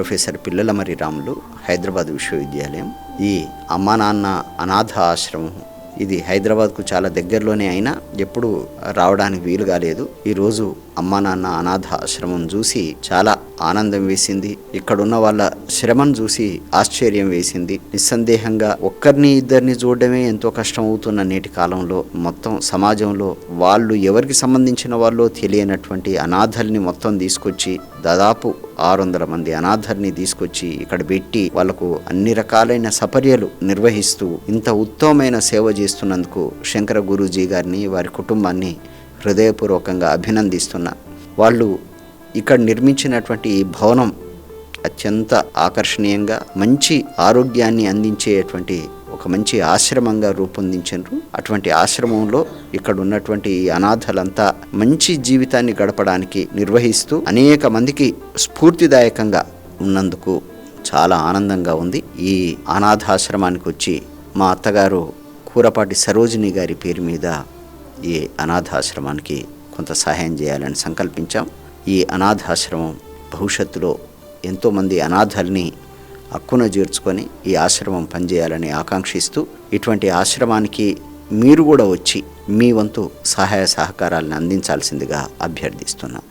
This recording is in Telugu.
ప్రొఫెసర్ పిల్లలమరి రాములు హైదరాబాద్ విశ్వవిద్యాలయం ఈ అమ్మా నాన్న అనాథ ఆశ్రమం ఇది హైదరాబాద్కు చాలా దగ్గరలోనే అయినా ఎప్పుడు రావడానికి వీలు కాలేదు. ఈరోజు అమ్మా నాన్న అనాథ ఆశ్రమం చూసి చాలా ఆనందం వేసింది. ఇక్కడున్న వాళ్ళ శ్రమను చూసి ఆశ్చర్యం వేసింది. నిస్సందేహంగా ఒక్కరిని ఇద్దరిని చూడడమే ఎంతో కష్టం అవుతున్న నేటి కాలంలో మొత్తం సమాజంలో వాళ్ళు ఎవరికి సంబంధించిన వాళ్ళో తెలియనటువంటి అనాథల్ని మొత్తం తీసుకొచ్చి దాదాపు ఆరు వందల మంది అనాథల్ని తీసుకొచ్చి ఇక్కడ పెట్టి వాళ్ళకు అన్ని రకాలైన సపర్యలు నిర్వహిస్తూ ఇంత ఉత్తమమైన సేవ చేస్తున్నందుకు శంకర గురూజీ గారిని వారి కుటుంబాన్ని హృదయపూర్వకంగా అభినందిస్తున్నా వాళ్ళు ఇక్కడ నిర్మించినటువంటి ఈ భవనం అత్యంత ఆకర్షణీయంగా మంచి ఆరోగ్యాన్ని అందించేటువంటి ఒక మంచి ఆశ్రమంగా రూపొందించారు అటువంటి ఆశ్రమంలో ఇక్కడ ఉన్నటువంటి ఈ అనాథలంతా మంచి జీవితాన్ని గడపడానికి నిర్వహిస్తూ అనేక మందికి స్ఫూర్తిదాయకంగా ఉన్నందుకు చాలా ఆనందంగా ఉంది. ఈ అనాథాశ్రమానికి వచ్చి మా అత్తగారు కూరపాటి సరోజిని గారి పేరు మీద ఈ అనాథాశ్రమానికి కొంత సహాయం చేయాలని సంకల్పించాం. ఈ అనాథాశ్రమం భవిష్యత్తులో ఎంతోమంది అనాథల్ని హక్కున చేర్చుకొని ఈ ఆశ్రమం పనిచేయాలని ఆకాంక్షిస్తూ ఇటువంటి ఆశ్రమానికి మీరు కూడా వచ్చి మీ వంతు సహాయ సహకారాలను అందించాల్సిందిగా అభ్యర్థిస్తున్నాను